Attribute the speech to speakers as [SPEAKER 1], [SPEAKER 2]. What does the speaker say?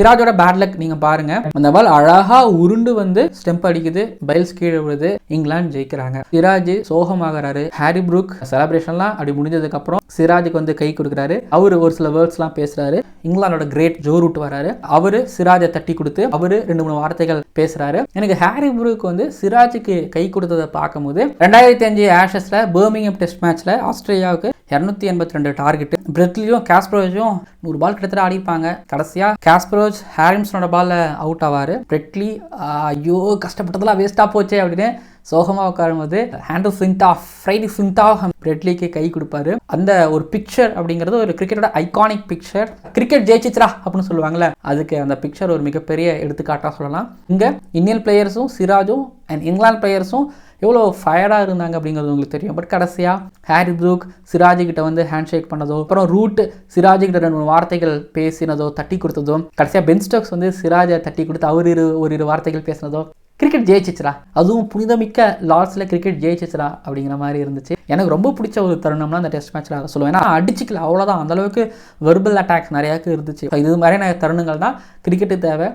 [SPEAKER 1] சிராஜோட bad luck நீங்க பாருங்க. அந்த பால் அழகா உருண்டு வந்து ஸ்டெம்ப் அடிக்குது பைல்ஸ் கீழே விழுது இங்கிலாந்து ஜெயிக்கிறாங்க. சிராஜ் சோகமாகறாரு. ஹாரி ப்ரூக் செலப்ரேஷன்லாம் அப்படி முடிஞ்சதுக்கு அப்புறம் சிராஜுக்கு வந்து கை கொடுக்குறாரு. அவரு ஒரு சில வேர்ட்ஸ்லாம் பேசுறாரு. இங்கிலாந்தோட கிரேட் ஜோ ரூட் வராரு. அவரு சிராஜை தட்டி கொடுத்து அவரு ரெண்டு மூணு வார்த்தைகள் பேசுறாரு. எனக்கு ஹாரி ப்ரூக் வந்து சிராஜுக்கு கை கொடுத்ததை பார்க்கும்போது ரெண்டாயிரத்தி அஞ்சு ஆஷஸ்ல பர்மிங்ஹம் டெஸ்ட் மேட்ச்ல ஆஸ்திரேலியாவுக்கு இரநூத்தி எண்பத்தி ரெண்டு டார்கெட் பிரெட்லியும் கேஸ்பரோஜும் நூறு பால் கிட்டத்தட்ட ஆடிப்பாங்க கடைசியா கேஸ்பரோஜ் ஹாரிம்ஸனோட பால்ல அவுட் ஆவாரு. பிரெட்லி ஐயோ கஷ்டப்பட்டதெல்லாம் வேஸ்டா போச்சே அப்படின்னு சோகமா உட்காரும்போது ஹேண்டல் சிண்டா ஃப்ரைடி சிண்டா பிரெட்லிக்கு கை கொடுப்பாரு. அந்த ஒரு பிக்சர் அப்படிங்கிறது ஒரு கிரிக்கெட்டோட ஐகானிக் பிக்சர் கிரிக்கெட் ஜெயிச்சிச்சுரா அப்படின்னு சொல்லுவாங்கல்ல அதுக்கு அந்த பிக்சர் ஒரு மிகப்பெரிய எடுத்துக்காட்டாக சொல்லலாம். இங்க இந்தியன் பிளேயர்ஸும் சிராஜும் அண்ட் இங்கிலாந்து பிளேயர்ஸும் எவ்வளோ ஃபயராக இருந்தாங்க அப்படிங்கிறது உங்களுக்கு தெரியும். பட் கடைசியாக ஹாரி ப்ரூக் சிராஜி கிட்ட வந்து ஹேண்ட் ஷேக் பண்ணதோ அப்புறம் ரூட் சிராஜி கிட்ட ரெண்டு மூணு வார்த்தைகள் பேசினதோ தட்டி கொடுத்ததோ கடைசியாக பென் ஸ்டோக்ஸ் வந்து சிராஜை தட்டி கொடுத்து அவர் இரு ஒரு இரு வார்த்தைகள் பேசினதோ கிரிக்கெட் ஜெயிச்சிச்சுரா அதுவும் புனிதமிக்க லார்ட்ஸில் கிரிக்கெட் ஜெயிச்சிச்சுரா அப்படிங்கிற மாதிரி இருந்துச்சு. எனக்கு ரொம்ப பிடிச்ச ஒரு தருணம்னா அந்த டெஸ்ட் மேட்ச்சில் அதை சொல்லுவேன். ஏன்னா அடிச்சிக்கல அவ்வளோதான் அந்தளவுக்கு வெர்பல் அட்டாக்ஸ் நிறையாக்கு இருந்துச்சு. இது மாதிரியான தருணங்கள் தான் கிரிக்கெட்டு தேவை.